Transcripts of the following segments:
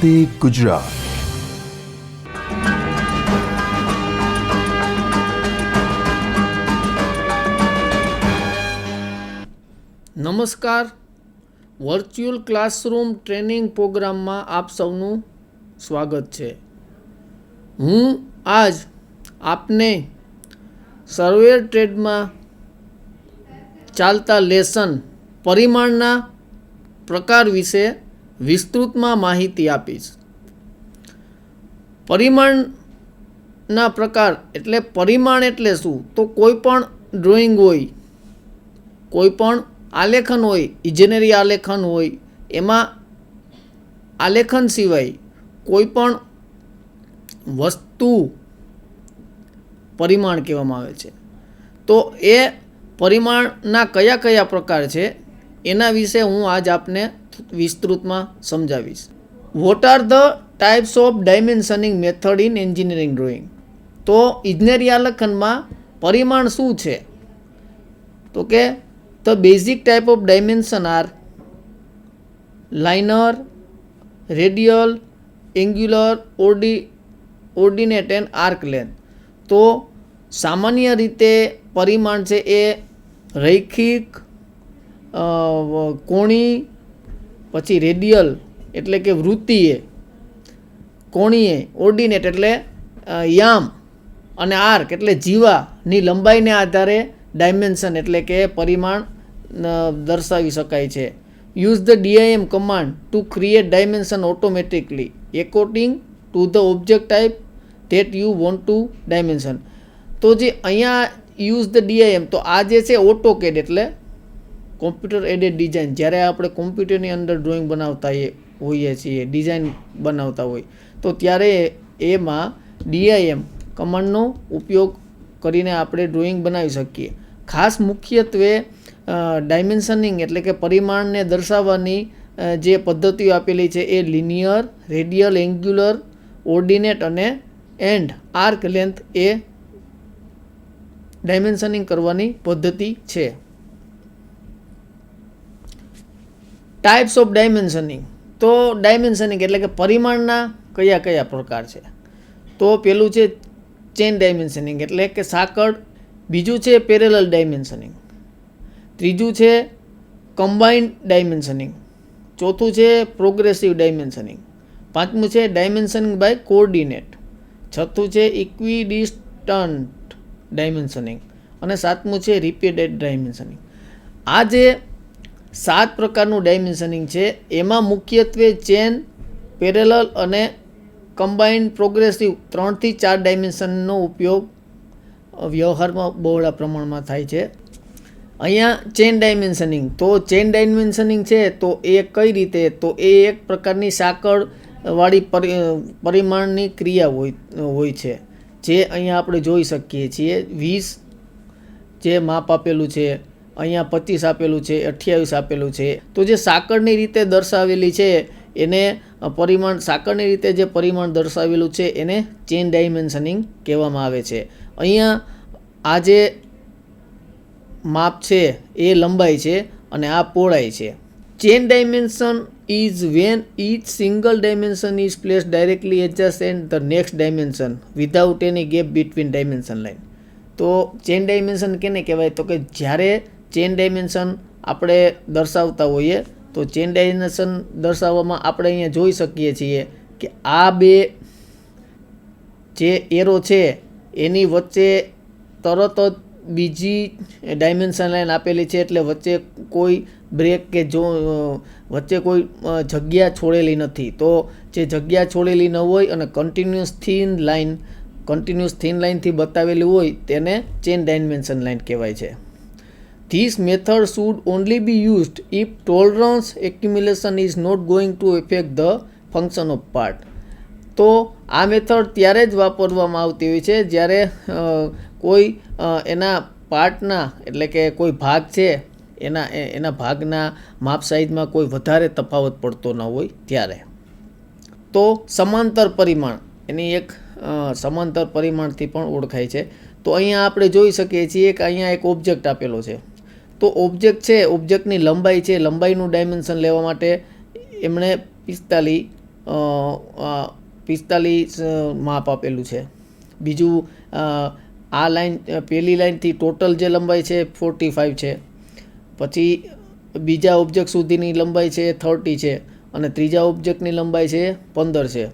વંદે ગુજરાત નમસ્કાર. Virtual classroom training પ્રોગ્રામમાં આપ સૌનું સ્વાગત છે. હું આજ આપને સર્વેર ટ્રેડમાં ચાલતા લેસન પરિમાણના પ્રકાર વિશે વિસ્તૃતમાં માહિતી આપીશ. પરિમાણના પ્રકાર એટલે પરિમાણ એટલે શું? તો કોઈ પણ ડ્રોઈંગ હોય, કોઈ પણ આલેખન હોય ઇજનેરી આલેખન હોય, એમાં આલેખન સિવાય કોઈ પણ વસ્તુ પરિમાણ કહેવામાં આવે છે. તો એ પરિમાણના કયા કયા પ્રકાર છે, એના વિશે હું આજ આપને વિસ્તૃતમાં સમજાવીશ. What are the types of dimensioning method in engineering drawing તો ઇજનેરી આલેખનમાં પરિમાણ શું છે? તો કે the basic type of dimension are linear radial angular ઓર્ડી ordinate and arc length તો સામાન્ય રીતે પરિમાણ છે એ રૈખિક કોણી પછી રેડિયલ એટલે કે વૃત્તિએ કોણીએ ઓર્ડિનેટ એટલે યામ અને આર્ક એટલે જીવાની લંબાઈને આધારે ડાયમેન્શન એટલે કે પરિમાણ દર્શાવી શકાય છે. Use the DIM command to create dimension automatically according to the object type that you want to dimension તો જે અહીંયા યુઝ ધ ડીઆઈએમ તો આ જે છે ઓટોકેડ એટલે કોમ્પ્યુટર એડેડ ડિઝાઇન જ્યારે આપણે કોમ્પ્યુટરની અંદર ડ્રોઈંગ બનાવતા હોઈએ- છીએ ડિઝાઇન બનાવતા હોય, તો ત્યારે એમાં ડીઆઈએમ કમાન્ડનો ઉપયોગ કરીને આપણે ડ્રોઈંગ બનાવી શકીએ. ખાસ મુખ્યત્વે ડાયમેન્શનિંગ એટલે કે પરિમાણને દર્શાવવાની જે પદ્ધતિઓ આપેલી છે એ લિનિયર રેડિયલ એન્ગ્યુલર ઓર્ડિનેટ અને એન્ડ આર્ક લેન્થ એ ડાયમેન્શનિંગ કરવાની પદ્ધતિ છે. ટાઈપ્સ ઓફ ડાયમેન્શનિંગ તો ડાયમેન્શનિંગ એટલે કે પરિમાણના કયા કયા પ્રકાર છે? તો પેલું છે ચેન ડાયમેન્શનિંગ એટલે કે સાંકળ, બીજું છે પેરેલલ ડાયમેન્શનિંગ ત્રીજું છે કમ્બાઇન્ડ ડાયમેન્શનિંગ ચોથું છે પ્રોગ્રેસિવ ડાયમેન્શનિંગ પાંચમું છે ડાયમેન્શનિંગ બાય કોઓર્ડિનેટ છઠ્ઠું છે ઇક્વિડિસ્ટન્ટ ડાયમેન્શનિંગ અને સાતમું છે રિપીટેડ ડાયમેન્શનિંગ આ જે સાત પ્રકારનું ડાયમેન્શનિંગ છે. એમાં મુખ્યત્વે ચેન પેરેલલ અને કમ્બાઇન્ડ પ્રોગ્રેસિવ ત્રણથી ચાર ડાયમેન્શનનો ઉપયોગ વ્યવહારમાં બહોળા પ્રમાણમાં થાય છે. અહીંયા ચેન ડાયમેન્શનિંગ તો ચેન ડાયમેન્શનિંગ છે, તો એ કઈ રીતે? તો એ એક પ્રકારની સાંકળવાળી પરિ પરિમાણની ક્રિયા હોય હોય છે. જે અહીંયા આપણે જોઈ શકીએ છીએ. વીસ જે માપ આપેલું છે. અહીંયા પચીસ આપેલું છે, અઠ્યાવીસ આપેલું છે. તો જે સાંકળની રીતે દર્શાવેલી છે, એને પરિમાણ, સાંકળની રીતે જે પરિમાણ દર્શાવેલું છે, એને ચેન ડાયમેન્શનિંગ કહેવામાં આવે છે. અહીંયા આ જે માપ છે, એ લંબાઈ છે અને આ પહોળાઈ છે. Chain dimension is when each single dimension is place directly adjacent the next dimension without any gap between dimension line તો ચેન ડાયમેન્શન કેને કહેવાય? તો કે જ્યારે ચેન ડાયમેન્શન આપણે દર્શાવતા હોઈએ, તો ચેન ડાયમેન્શન દર્શાવવામાં આપણે અહીંયા જોઈ શકીએ છીએ કે આ બે જે એરો છે, એની વચ્ચે તરત જ બીજી ડાયમેન્શન લાઈન આપેલી છે, એટલે વચ્ચે કોઈ બ્રેક કે જો, વચ્ચે કોઈ જગ્યા છોડેલી નથી. તો જે જગ્યા છોડેલી ન હોય અને continuous thin line continuous thin લાઇનથી બતાવેલી હોય, તેને ચેન ડાયમેન્શન લાઇન કહેવાય છે. This method should only be used if tolerance accumulation is not going to affect the function of part. તો આ મેથડ ત્યારે જ વાપરવામાં આવતી હોય છે, જ્યારે કોઈ એના પાર્ટના એટલે કે કોઈ ભાગ છે, એના એના ભાગના માપ સાઇઝમાં કોઈ વધારે તફાવત પડતો ન હોય ત્યારે. તો સમાંતર પરિમાણ, એની એક સમાંતર પરિમાણથી પણ ઓળખાય છે. તો અહીંયા આપણે જોઈ શકીએ છીએ કે અહીંયા એક ઓબ્જેક્ટ આપેલો છે. તો ઓબ્જેક્ટ છે ઓબ્જેક્ટની લંબાઈ છે, લંબાઈનું ડાયમેન્શન લેવા માટે એમણે પિસ્તાલીસ પિસ્તાલીસ માપ આપેલું છે. બીજું આ લાઈન પહેલી લાઈનથી ટોટલ જે લંબાઈ છે ફોર્ટી ફાઇવ છે. પછી બીજા ઓબ્જેક્ટ સુધીની લંબાઈ છે થર્ટી છે અને ત્રીજા ઓબ્જેક્ટની લંબાઈ છે, પંદર છે.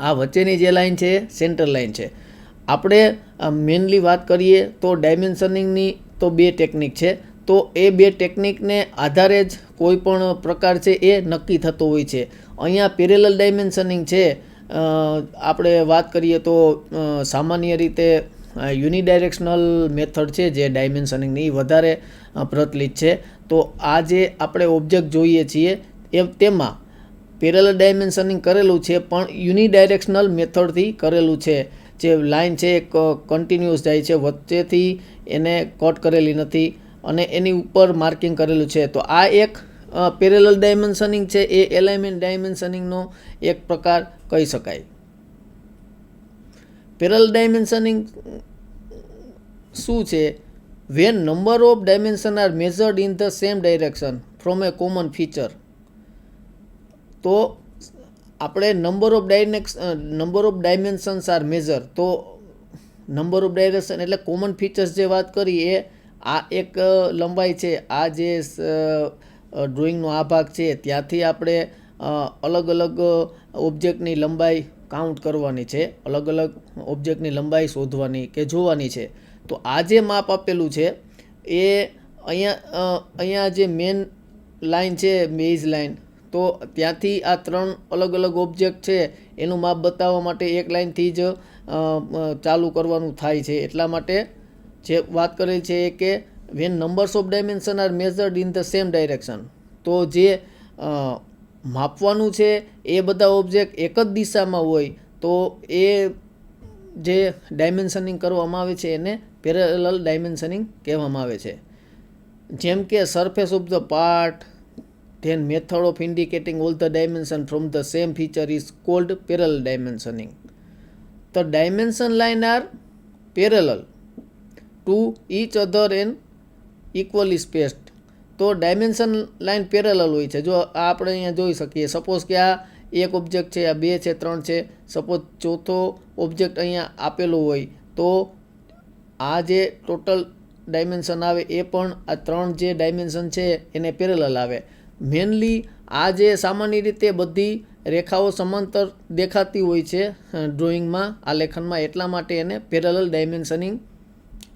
આ વચ્ચેની જે લાઈન છે સેન્ટર લાઈન છે. આપણે મેનલી વાત કરીએ તો ડાયમેન્શનિંગની તો બે ટેકનિક છે. તો એ બે ટેકનિકને આધારે જ કોઈ પણ પ્રકાર છે એ નક્કી થતો હોય છે. અહીંયા પેરેલલ ડાયમેન્શનિંગ છે. આપણે વાત કરીએ તો સામાન્ય રીતે યુનિડાયરેક્શનલ મેથડ છે જે ડાયમેન્શનિંગની વધારે પ્રચલિત છે. તો આ જે આપણે ઓબ્જેક્ટ જોઈએ છીએ, એ તેમાં પેરેલલ ડાયમેન્શનિંગ કરેલું છે, પણ યુનિડાયરેક્શનલ મેથડથી કરેલું છે. જે લાઈન છે એ કન્ટિન્યુઅસ જાય છે, વચ્ચેથી એને કટ કરેલી નથી અને એની ઉપર માર્કિંગ કરેલું છે. તો આ એક પેરેલલ ડાયમેન્શનિંગ છે, એ એલાઇમેન્ટ ડાયમેન્શનિંગનો એક પ્રકાર કહી શકાય. પેરેલ ડાયમેન્શનિંગ શું છે? When number of dimension are measured in the same direction from a common feature તો આપણે number of ડાયનેક્સ number of dimensions are measure તો નંબર ઓફ ડાયરેક્શન એટલે કોમન ફીચર્સ જે વાત કરી એ આ એક લંબાઈ છે. આ જે ડ્રોઈંગનો આ ભાગ છે, ત્યાંથી આપણે અલગ અલગ ઓબ્જેક્ટની લંબાઈ કાઉન્ટ કરવાની છે. અલગ અલગ ઓબ્જેક્ટની લંબાઈ શોધવાની કે જોવાની છે. તો આ જે માપ આપેલું છે, એ અહીંયા અહીંયા જે મેન લાઇન છે બેઝ લાઈન તો ત્યાંથી આ ત્રણ અલગ અલગ ઓબ્જેક્ટ છે, એનું માપ બતાવવા માટે એક લાઈનથી જ ચાલુ કરવાનું થાય છે. એટલા માટે જે વાત કરેલ છે એ કે when numbers of dimension are measured in the same direction તો જે માપવાનું છે એ બધા ઓબ્જેક્ટ એક જ દિશામાં હોય, તો એ જે ડાયમેન્શનિંગ કરવામાં આવે છે એને પેરેલલ ડાયમેન્શનિંગ કહેવામાં આવે છે. જેમ કે surface of the part then method of indicating all the dimension from the same feature is called parallel dimensioning the dimension line are parallel to each other and equally spaced તો dimension line parallel હોય છે જો આપણે અહીંયા જોઈ શકીએ suppose કે આ એક ઓબ્જેક્ટ છે આ બે છે ત્રણ છે સપોઝ ચોથો ઓબ્જેક્ટ અહીંયા આપેલો હોય તો આ જે ટોટલ ડાયમેન્શન આવે એ પણ આ ત્રણ જે ડાયમેન્શન છે એને પેરેલલ આવે મેનલી આ જે સામાન્ય રીતે બધી રેખાઓ સમાંતર દેખાતી હોય છે ડ્રોઈંગમાં આ લેખનમાં એટલા માટે એને પેરેલલ ડાયમેન્શનિંગ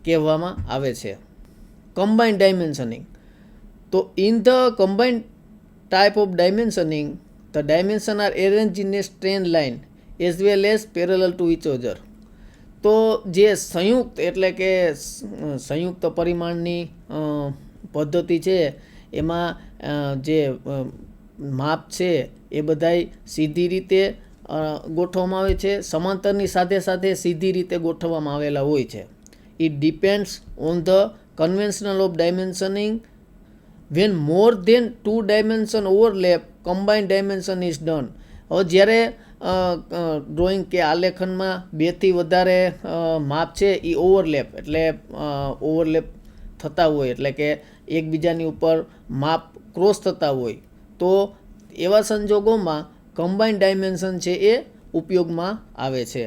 કહેવામાં આવે છે. કમ્બાઇન્ડ ડાયમેન્શનિંગ તો in the combined type of dimensioning the dimension are arrange in a straight line as well as parallel to each other તો જે સંયુક્ત એટલે કે સંયુક્ત પરિમાણની પદ્ધતિ છે એમાં જે માપ છે એ બધાય સીધી રીતે ગોઠવવામાં આવે છે. સમાંતરની સાથે સાથે સીધી રીતે ગોઠવવામાં આવેલા હોય છે. It depends on the conventional of dimensioning when more than two dimension overlap combined dimension is done હવે જ્યારે ડ્રોઈંગ કે આલેખનમાં બેથી વધારે માપ છે એ ઓવરલેપ એટલે ઓવરલેપ થતા હોય. એટલે કે એકબીજાની ઉપર માપ ક્રોસ થતા હોય, તો એવા સંજોગોમાં કમ્બાઇન્ડ ડાયમેન્શન છે એ ઉપયોગમાં આવે છે.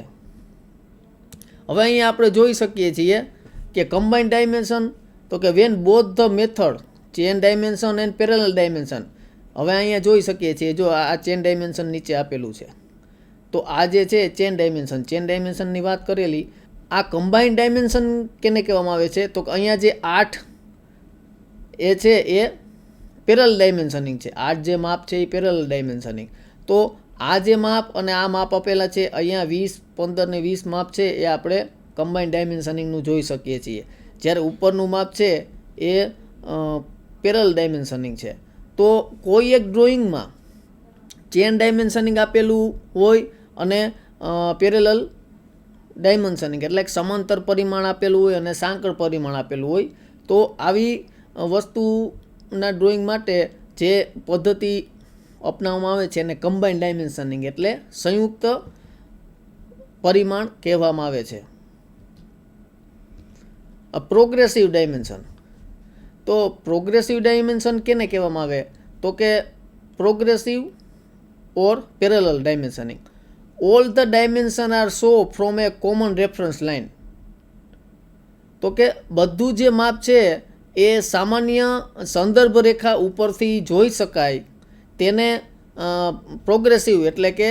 હવે અહીંયા આપણે જોઈ શકીએ છીએ કે કમ્બાઇન્ડ ડાયમેન્શન તો કે when both the method chain dimension and parallel dimension હવે અહીંયા જોઈ શકીએ છીએ, જો આ આ ચેન ડાયમેન્શન નીચે આપેલું છે. તો આ જે છે ચેન ડાયમેન્શન ચેન ડાયમેન્શનની વાત કરેલી, આ કમ્બાઇન્ડ ડાયમેન્શન કેને કહેવામાં આવે છે? તો અહીંયા જે આઠ એ છે, એ પેરલ ડાયમેન્શનિંગ છે. આ જે માપ છે, એ પેરલ ડાયમેન્શનિંગ તો આ જે માપ અને આ માપ આપેલા છે, અહીંયા વીસ, પંદર ને વીસ માપ છે, એ આપણે કમ્બાઈન ડાયમેન્શનિંગનું જોઈ શકીએ છીએ. જ્યારે ઉપરનું માપ છે, એ પેરલ ડાયમેન્શનિંગ છે. તો કોઈ એક ડ્રોઈંગમાં ચેન ડાયમેન્શનિંગ આપેલું હોય અને પેરેલલ ડાયમેન્શનિંગ એટલે સમાંતર પરિમાણ આપેલું હોય અને સાંકળ પરિમાણ આપેલું હોય, તો આવી વસ્તુના ડ્રોઈંગ માટે જે પદ્ધતિ અપનાવવામાં આવે છે એને કમ્બાઇન ડાયમેન્શનિંગ એટલે સંયુક્ત પરિમાણ કહેવામાં આવે છે. પ્રોગ્રેસિવ ડાયમેન્શન તો પ્રોગ્રેસિવ ડાયમેન્શન કેને કહેવામાં આવે? તો કે progressive or parallel dimensioning all the dimension are show from a common reference line તો કે બધું જે માપ છે એ સામાન્ય સંદર્ભ રેખા ઉપરથી જોઈ શકાય તેને પ્રોગ્રેસિવ એટલે કે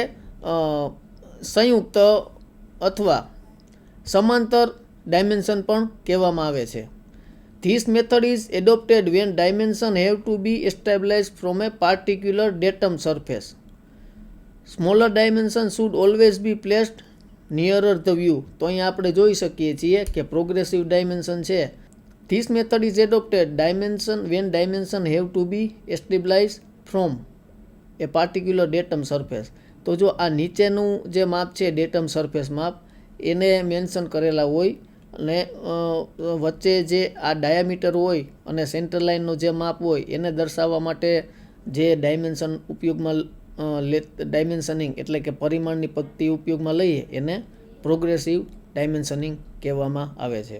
સંયુક્ત અથવા સમાંતર ડાયમેન્શન પણ કહેવામાં આવે છે. This method is adopted when dimension have to be established from a particular datum surface smaller dimension should always be placed nearer the view તો અહીંયા આપણે જોઈ શકીએ છીએ કે પ્રોગ્રેસિવ ડાયમેન્શન છે. This method is adopted dimension when dimension have to be established from a particular datum surface તો જો આ નીચેનું જે માપ છે ડેટમ સરફેસ માપ, એને મેન્શન કરેલા હોય અને વચ્ચે જે આ ડાયામીટર હોય અને સેન્ટર લાઇનનું જે માપ હોય, એને દર્શાવવા માટે જે ડાયમેન્શન ઉપયોગમાં લે ડાયમેન્શનિંગ એટલે કે પરિમાણની પદ્ધતિ ઉપયોગમાં લઈએ, એને પ્રોગ્રેસિવ ડાયમેન્શનિંગ કહેવામાં આવે છે.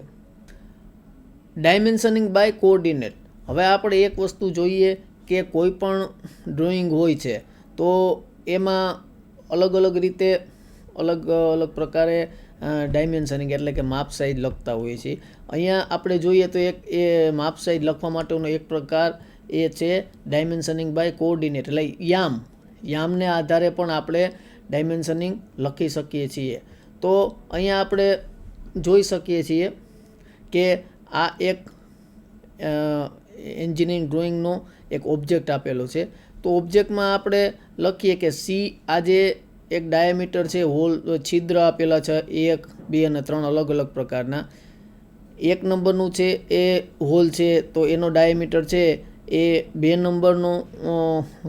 Dimensioning by coordinate. હવે આપણે એક વસ્તુ જોઈએ કે કોઈ પણ ડ્રોઈંગ હોય છે, તો એમાં અલગ અલગ રીતે અલગ અલગ પ્રકારે ડાયમેન્શનિંગ એટલે કે માપ સાઈઝ લખતા હોઈએ છીએ. અહીંયા આપણે જોઈએ તો એક એ માપ સાઈઝ લખવા માટેનો એક પ્રકાર એ છે ડાયમેન્શનિંગ બાય કોઓર્ડિનેટ. એટલે યામ, યામને આધારે પણ આપણે ડાયમેન્શનિંગ લખી શકીએ છીએ. તો અહીંયા આપણે જોઈ શકીએ છીએ કે આ એક એન્જિનિયરિંગ ડ્રોઈંગનો એક ઓબ્જેક્ટ આપેલો છે. તો ઓબ્જેક્ટમાં આપણે લખીએ કે સી આ જે એક ડાયામીટર છે હોલ છિદ્ર આપેલા છે, એક, બે અને ત્રણ અલગ અલગ પ્રકારના. એક નંબરનું છે એ હોલ છે, તો એનો ડાયામીટર છે એ બે નંબરનું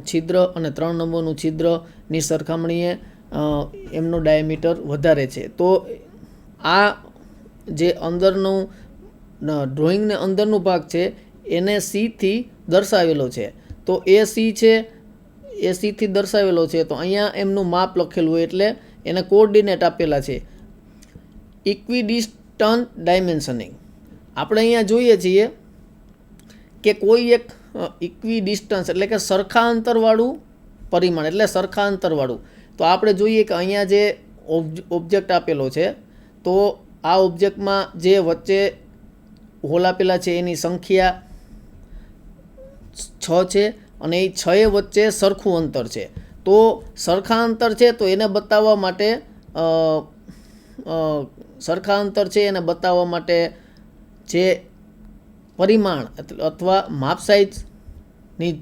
છિદ્ર અને ત્રણ નંબરનું છિદ્રની સરખામણીએ એમનો ડાયામીટર વધારે છે. તો આ જે અંદરનું ડ્રોઈંગને અંદરનું ભાગ છે, એને સીથી દર્શાવેલો છે. તો એ સી છે, એ સીથી દર્શાવેલો છે, તો અહીંયા એમનું માપ લખેલું હોય એટલે એને કોઓર્ડિનેટ આપેલા છે. ઇક્વિડિસ્ટન્ટ ડાયમેન્શનિંગ આપણે અહીંયા જોઈએ છીએ કે કોઈ એક ઇક્વિડિસ્ટન્સ એટલે કે સરખા અંતરવાળું પરિમાણ, એટલે સરખા અંતરવાળું તો આપણે જોઈએ કે અહીંયા જે ઓબ્જેક્ટ આપેલો છે, તો આ ઓબ્જેક્ટમાં જે વચ્ચે હોલ આપેલા છે, એની સંખ્યા છ છે અને એ છ એ વચ્ચે સરખું અંતર છે. તો સરખા અંતર છે તો એને બતાવવા માટે સરખા અંતર છે એને બતાવવા માટે જે પરિમાણ અથવા માપની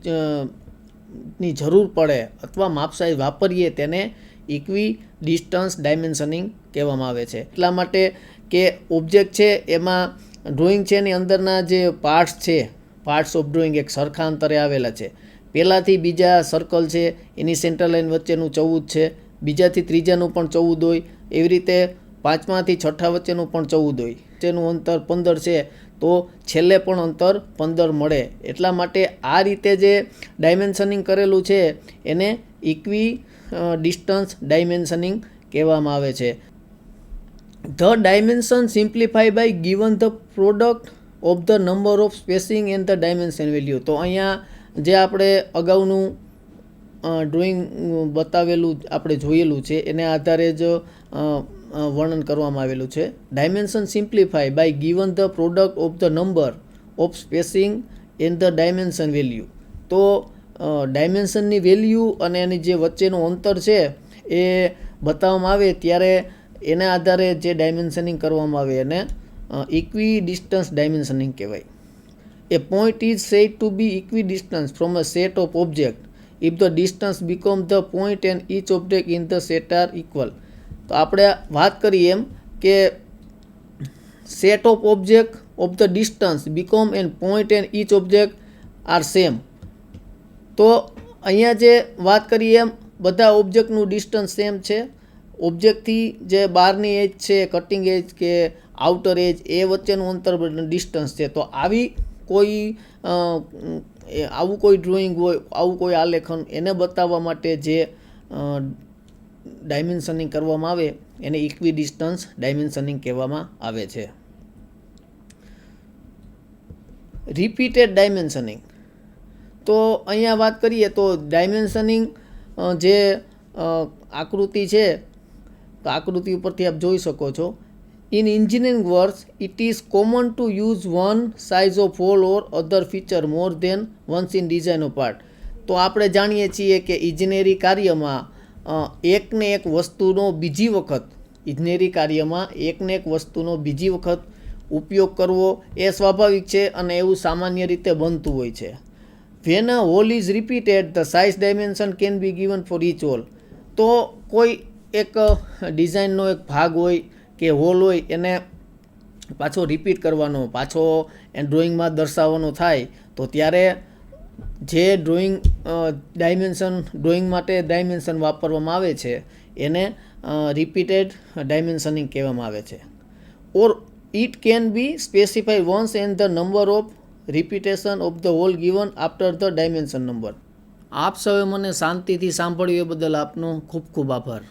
જરૂર પડે અથવા માપ વાપરીએ તેને ઇક્વી ડિસ્ટન્સ ડાયમેન્શનિંગ કહેવામાં આવે છે. એટલા માટે કે ઓબ્જેક્ટ છે એમાં ડ્રોઈંગ છે એની અંદરના જે પાર્ટ્સ છે પાર્ટ્સ ઓફ ડ્રોઈંગ એક સરખા અંતરે આવેલા છે. પહેલાંથી બીજા સર્કલ છે, એની સેન્ટર લાઇન વચ્ચેનું ચૌદ છે. બીજાથી ત્રીજાનું પણ ચૌદ હોય. એવી રીતે પાંચમાથી છઠ્ઠા વચ્ચેનું પણ ચૌદ હોય. તેનું અંતર પંદર છે, તો છેલ્લે પણ અંતર પંદર મળે. એટલા માટે આ રીતે જે ડાયમેન્શનિંગ કરેલું છે, એને ઇક્વી ડિસ્ટન્સ ડાયમેન્શનિંગ કહેવામાં આવે છે. The dimension simplify by given the product of the number of spacing and the dimension value તો અહીંયા જે આપણે અગાઉનું ડ્રોઈંગ બતાવેલું, આપણે જોયેલું છે, એને આધારે જ વર્ણન કરવામાં આવેલું છે. Dimension simplify by given the product of the number of spacing and the dimension value તો ડાયમેન્શનની વેલ્યુ અને એની જે વચ્ચેનું અંતર છે, એ બતાવવામાં આવે ત્યારે એના આધારે જે ડાયમેન્શનિંગ કરવામાં આવે એને ઇક્વી ડિસ્ટન્સ ડાયમેન્શનિંગ કહેવાય A point is said to be equidistant from a set of objects if the distance become the point and each object in the set are equal. તો આપણે વાત કરીએ એમ કે set of object of the distance become and point and each object are same. તો અહીંયા જે વાત કરીએ એમ બધા ઓબ્જેક્ટનું ડિસ્ટન્સ સેમ છે ઓબ્જેક્ટથી જે બહારની એજ છે કટિંગ એજ કે આઉટર એજ એ વચ્ચેનું અંતર ડિસ્ટન્સ છે. તો આવી કોઈ આવું કોઈ ડ્રોઈંગ હોય, આવું કોઈ આલેખન એને બતાવવા માટે જે ડાયમેન્શનિંગ કરવામાં આવે, એને ઇક્વી ડિસ્ટન્સ ડાયમેન્શનિંગ કહેવામાં આવે છે. રિપીટેડ ડાયમેન્શનિંગ તો અહીંયા વાત કરીએ તો ડાયમેન્શનિંગ જે આકૃતિ છે તો આકૃતિ ઉપરથી આપ જોઈ શકો છો. In engineering works it is common to use one size of hole or other feature more than once in design of part તો આપણે જાણીએ છીએ કે ઇજનેરી કાર્યમાં એકને એક વસ્તુનો બીજી વખત ઇજનેરી કાર્યમાં એકને એક વસ્તુનો બીજી વખત ઉપયોગ કરવો એ સ્વાભાવિક છે અને એવું સામાન્ય રીતે બનતું હોય છે. When a hole is repeated the size dimension can be given for each hole તો કોઈ એક ડિઝાઇનનો એક ભાગ હોય કે હોલ હોય, એને પાછો રિપીટ કરવાનો, પાછો એ ડ્રોઈંગમાં દર્શાવવાનો થાય, તો ત્યારે જે ડ્રોઈંગ ડાયમેન્શન ડ્રોઈંગ માટે ડાયમેન્શન વાપરવામાં આવે છે, એને રિપીટેડ ડાયમેન્શનિંગ કહેવામાં આવે છે. Or it can be specify once and the number of repetition of the hole given after the dimension number આપ સૌએ મને શાંતિથી સાંભળ્યું એ બદલ આપનો ખૂબ ખૂબ આભાર.